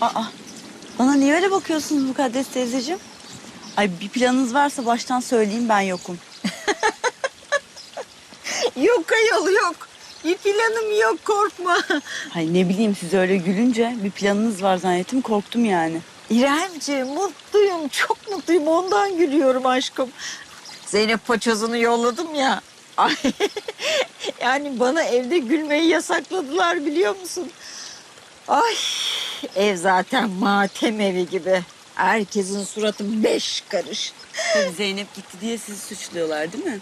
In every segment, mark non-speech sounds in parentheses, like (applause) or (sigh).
Aa, bana niye öyle bakıyorsunuz Mukaddes teyzeciğim? Ay bir planınız varsa baştan söyleyeyim ben yokum. (laughs) Yok ayol yok. Bir planım yok korkma. Ay ne bileyim siz öyle gülünce bir planınız var zannettim korktum yani. İremciğim mutluyum çok mutluyum ondan gülüyorum aşkım. Zeynep paçozunu yolladım ya. Ay, (laughs) yani bana evde gülmeyi yasakladılar biliyor musun? Ay ev zaten matem evi gibi. Herkesin suratı beş karış. Tabii Zeynep gitti diye sizi suçluyorlar değil mi?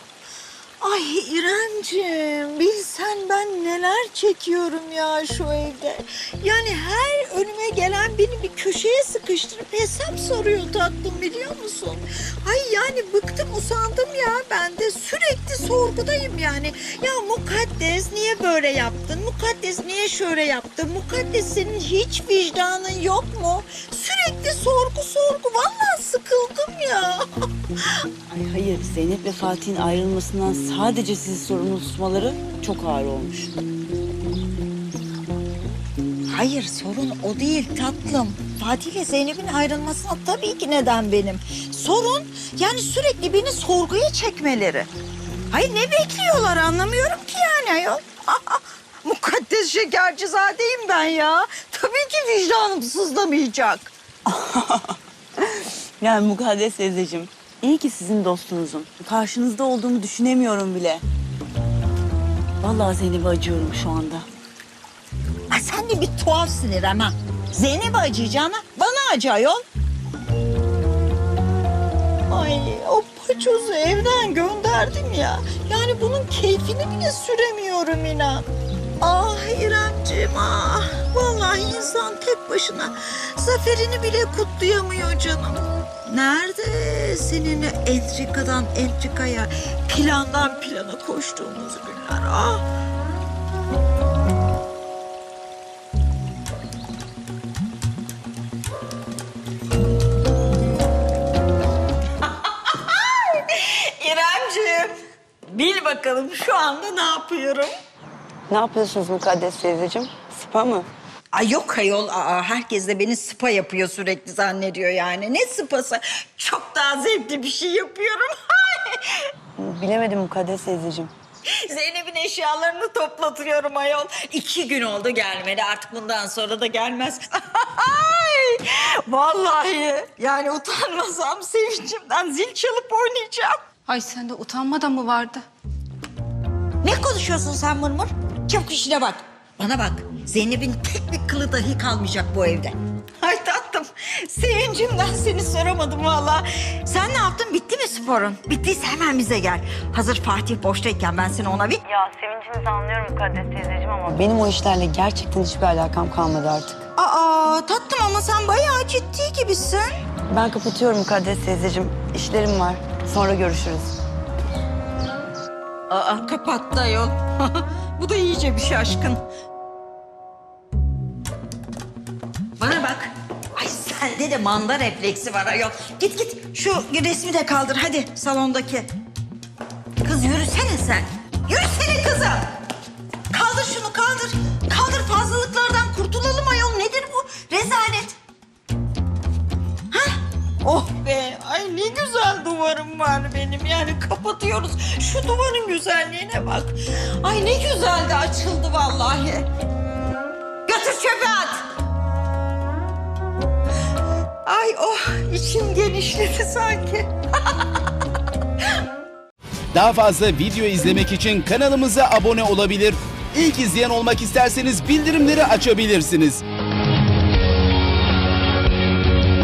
Ay İremciğim bilsen ben neler çekiyorum ya şu evde. Yani her önüme gelen beni bir köşeye sıkıştırıp hesap soruyor tatlım biliyor musun? Ay yani bıktım usandım ya ben de sürekli sorgudayım yani. Ya mukaddes niye böyle yaptın? Mukaddes niye şöyle yaptın? Mukaddes senin hiç vicdanın yok mu? Sürekli sorgu sorgu vallahi sıkıldım ya. Ay hayır Zeynep ve Fatih'in ayrılmasından sadece sizi sorumlu tutmaları çok ağır olmuş. Hayır sorun o değil tatlım. Fatih ile Zeynep'in ayrılmasına tabii ki neden benim. Sorun yani sürekli beni sorguya çekmeleri. Hayır ne bekliyorlar anlamıyorum ki yani ayol. (laughs) Mukaddes şekercizadeyim ben ya. Tabii ki vicdanım sızlamayacak. (laughs) Yani Mukaddes teyzeciğim iyi ki sizin dostunuzum. Karşınızda olduğumu düşünemiyorum bile. Vallahi Zeynep'e acıyorum şu anda. Ay sen de bir tuhafsın İrem ha. Zeynep'e acıyacağına bana acı ayol. Ay o paçozu evden gönderdim ya. Yani bunun keyfini bile süremiyorum inan. Ah İremciğim ah. Vallahi insan tek başına zaferini bile kutlayamıyor canım. Nerede seninle entrikadan entrikaya, plandan plana koştuğumuz günler ah. (laughs) İremciğim bil bakalım şu anda ne yapıyorum? Ne yapıyorsunuz Mukaddes teyzeciğim? Spa mı? Ay yok ayol. Aa, herkes de beni spa yapıyor sürekli zannediyor yani. Ne spası? Çok daha zevkli bir şey yapıyorum. (laughs) Bilemedim Mukaddes teyzeciğim. Zeynep'in eşyalarını toplatıyorum ayol. İki gün oldu gelmedi. Artık bundan sonra da gelmez. (laughs) Ay, Vallahi yani utanmasam sevincimden zil çalıp oynayacağım. Ay sende utanma da mı vardı? Ne konuşuyorsun sen mırmır? Çabuk işine bak. Bana bak. Zeynep'in tek bir kılı dahi kalmayacak bu evde. Ay tatlım. Sevincimden seni soramadım valla. Sen ne yaptın? Bitti mi sporun? Bittiyse hemen bize gel. Hazır Fatih boştayken ben seni ona bir... Ya sevincinizi anlıyorum Mukaddes teyzeciğim ama... Benim o işlerle gerçekten hiçbir alakam kalmadı artık. Aa tatlım ama sen bayağı ciddi gibisin. Ben kapatıyorum Mukaddes teyzeciğim. İşlerim var. Sonra görüşürüz. Aa kapattı ayol. (laughs) Bu da iyice bir şaşkın. Bana bak. Ay sende de manda refleksi var ayol. Git git şu resmi de kaldır hadi salondaki. Kız yürüsene sen. Yürüsene kızım. Kaldır şunu kaldır. Kaldır fazlalıklardan benim. Yani kapatıyoruz. Şu duvarın güzelliğine bak. Ay ne güzel de açıldı vallahi. Götür çöpe at. Ay oh içim genişledi sanki. (laughs) Daha fazla video izlemek için kanalımıza abone olabilir. İlk izleyen olmak isterseniz bildirimleri açabilirsiniz.